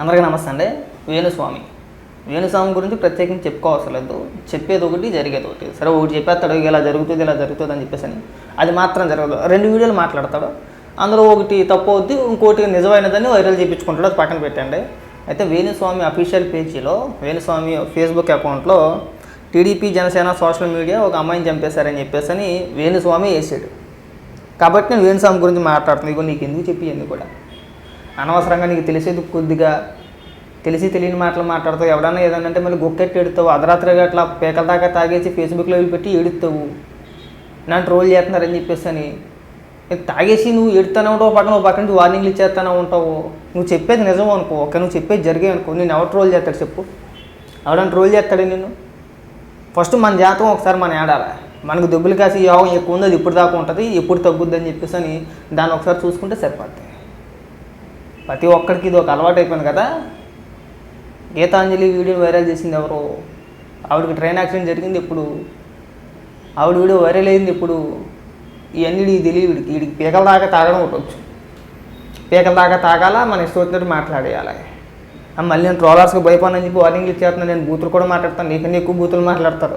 అందరికీ నమస్తే అండి. వేణుస్వామి. వేణుస్వామి గురించి ప్రత్యేకించి చెప్పుకోవసరం లేదు. చెప్పేది ఒకటి జరిగేది ఒకటి. సరే ఒకటి చెప్పేస్తాడు ఇలా జరుగుతుంది ఇలా జరుగుతుంది అని చెప్పేసి అని. అది మాత్రం జరగదు. రెండు వీడియోలు మాట్లాడతాడు. అందులో ఒకటి తప్పు అవుద్ది ఇంకోటి నిజమైనదని వైరల్ చేయించుకుంటాడు. అది పక్కన పెట్టండి. అయితే వేణుస్వామి అఫీషియల్ పేజీలో వేణుస్వామి ఫేస్బుక్ అకౌంట్లో టీడీపీ జనసేన సోషల్ మీడియా ఒక అమ్మాయిని చంపేశారని చెప్పేసి అని వేణుస్వామి వేసాడు. కాబట్టి నేను వేణుస్వామి గురించి మాట్లాడుతున్నాను. ఇగో నీకు ఎందుకు చెప్పి ఎందుకు కూడా. అనవసరంగా నీకు తెలిసేది కొద్దిగా తెలిసి తెలియని మాటలు మాట్లాడతావు. ఎవడన్నా ఏదన్నా అంటే మళ్ళీ గొక్కెట్టి ఎడుతావు. అర్ధరాత్రిగా అట్లా పేకల దాకా తాగేసి ఫేస్బుక్లో పెట్టి ఏడుతావు నన్ను ట్రోల్ చేస్తున్నారని చెప్పేసి అని తాగేసి నువ్వు ఎడుతూనే ఉంటావు పక్కన ఒక పక్కన వార్నింగ్లు ఇచ్చేస్తూనే ఉంటావు. నువ్వు చెప్పేది నిజం అనుకో. ఒక నువ్వు చెప్పేది జరిగే అనుకో. నేను ఎవరు ట్రోల్ చేస్తాడు చెప్పు. ఎవడన్నా ట్రోల్ చేస్తాడు నిన్ను? ఫస్ట్ మన జాతకం ఒకసారి మనం ఏడాలి? మనకు దెబ్బలు కాసి యోగం ఎక్కువ ఉంది అది ఇప్పుడు దాకా ఉంటుంది ఎప్పుడు తగ్గుద్దని చెప్పేసి అని దాన్ని ఒకసారి చూసుకుంటే సరిపడుతుంది ప్రతి ఒక్కరికి ఇది ఒక అలవాటు అయిపోయింది కదా? గీతాంజలి వీడియో వైరల్ చేసింది ఎవరు? ఆవిడకి ట్రైన్ యాక్సిడెంట్ జరిగింది ఇప్పుడు. ఆవిడ వీడియో వైరల్ అయింది ఇప్పుడు. ఇవన్నీ తెలియదు వీడికి. వీడికి పీకల దాకా తాగడం ఒకటొచ్చు పీకల దాకా తాగాల? మన ఇష్టం వచ్చినట్టు మాట్లాడేయాలి. ఆ మళ్ళీ నేను ట్రోలర్స్కి భయపడని చెప్పి వార్నింగ్లు ఇచ్చేస్తున్నాను నేను బూతులు కూడా మాట్లాడతాను. నీకన్నా ఎక్కువ బూతులు మాట్లాడతారు.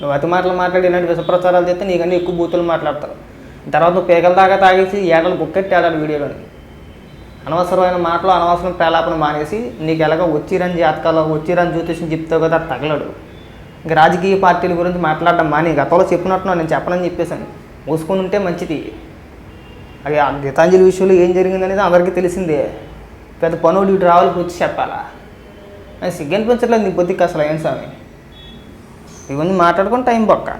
నువ్వు అతి మాటలు మాట్లాడి ఇలాంటి విషప్రచారాలు చేస్తే నీకన్నా ఎక్కువ బూతులు మాట్లాడతారు. తర్వాత నువ్వు పీకల దాకా తాగేసి ఏడలు బుక్కెట్టి ఏడాలి వీడియోలోని. అనవసరమైన మాటలు అనవసరం పేలాపన మానేసి నీకు ఎలాగో వచ్చిరని జాతకాలు వచ్చిరని జ్యోతిషం చెప్తావు కదా అది తగలడు. ఇంక రాజకీయ పార్టీల గురించి మాట్లాడడం మానే గతంలో చెప్పినట్టు నేను చెప్పనని చెప్పేశాను. మూసుకొని ఉంటే మంచిది. అది ఆ గీతాంజలి విషయంలో ఏం జరిగిందనేది అందరికీ తెలిసిందే. పెద్ద పనుడు ఇటు రావాలి వచ్చి చెప్పాలా? నేను సిగ్గనిపించట్లేదు నీ బుద్ధికి అసలు ఏం స్వామి? ఇవన్నీ మాట్లాడుకుని టైం పక్క?